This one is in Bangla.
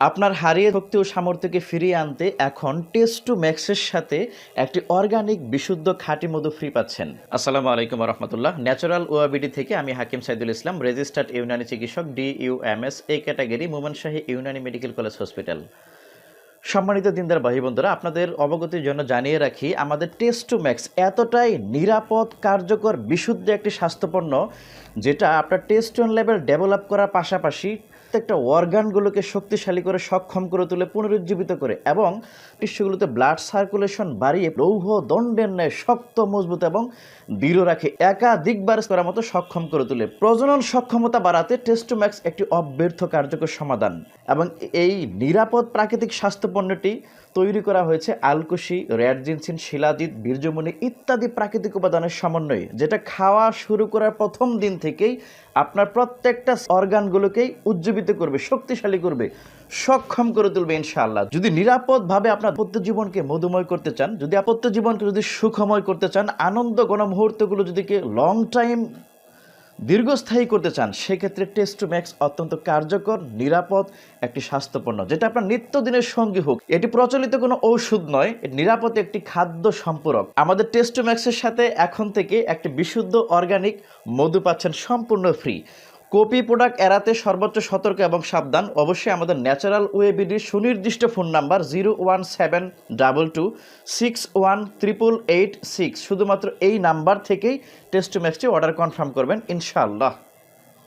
আপনার হারিয়ে শক্তি ও সামর্থ্যকে ফিরিয়ে আনতে এখন টেস্ট টু ম্যাক্সের সাথে একটি অর্গানিক বিশুদ্ধ খাঁটি মধু ফ্রি পাচ্ছেন। আসসালামু আলাইকুম রহমতুল্লাহ ন্যাচারাল ওয়াবিডি থেকে আমি হাকিম সাইদুল ইসলাম রেজিস্টার্ড ইউনানি চিকিৎসক D U M S A category Momenshahi Unani medical college hospital সম্মানিত দিনদার ভাই বন্ধুরা আপনাদের অবগতির জন্য জানিয়ে রাখি, আমাদের টেস্ট টু ম্যাক্স এতটাই নিরাপদ, কার্যকর, বিশুদ্ধ একটি স্বাস্থ্যপণ্য, যেটা আপনার টেস্ট অন লেভেল ডেভেলপ করার পাশাপাশি প্রত্যেকটা অর্গানগুলোকে শক্তিশালী করে, সক্ষম করে তুলে, পুনরুজ্জীবিত করে এবং টিস্যুগুলোতে ব্লাড সার্কুলেশন বাড়িয়ে, লৌহ দণ্ডের ন্যায় শক্ত, মজবুত এবং দৃঢ় রাখে একাধিকবার করার মতো সক্ষম করে তোলে। প্রজনন সক্ষমতা বাড়াতে টেস্টোম্যাক্স একটি অব্যর্থ, কার্যকর সমাধান এবং এই নিরাপদ প্রাকৃতিক স্বাস্থ্যপণ্যটি তৈরি করা হয়েছে আলকুশি র্যাডজিনসিন শিলাজিৎ, বীর্যমণি ইত্যাদি প্রাকৃতিক উপাদানের সমন্বয়ে, যেটা খাওয়া শুরু করার প্রথম দিন থেকেই আপনার প্রত্যেকটা অর্গানগুলোকেই উজ্জীবিত করবে, শক্তিশালী করবে, সক্ষম করে তুলবে ইনশাআল্লাহ। যদি নিরাপদভাবে আপনার আপত্য জীবনকে মধুময় করতে চান, যদি আপত্য জীবনকে যদি সুখময় করতে চান, আনন্দ গণ মুহূর্তগুলো যদি লং টাইম দীর্ঘস্থায়ী করতে চান, সেক্ষেত্রে টেস্ট ম্যাক্স অত্যন্ত কার্যকর, নিরাপদ, একটি স্বাস্থ্যপণ্য, যেটা আপনার নিত্যদিনের সঙ্গী হোক। এটি প্রচলিত কোনো ঔষধ নয় নিরাপদ একটি খাদ্য সম্পূরক। আমাদের টেস্ট ম্যাক্সের সাথে এখন থেকে একটি বিশুদ্ধ অর্গানিক মধু পাচ্ছেন সম্পূর্ণ ফ্রি কপি প্রোডাক্ট এড়াতে সর্বোচ্চ সতর্ক এবং সাবধান। অবশ্যই আমাদের ন্যাচারাল ওয়েবিডির সুনির্দিষ্ট phone number zero one seven double two six one triple eight six. শুধুমাত্র এই নাম্বার থেকেই টেস্ট ম্যাচটি অর্ডার কনফার্ম করবেন, ইনশাআল্লাহ।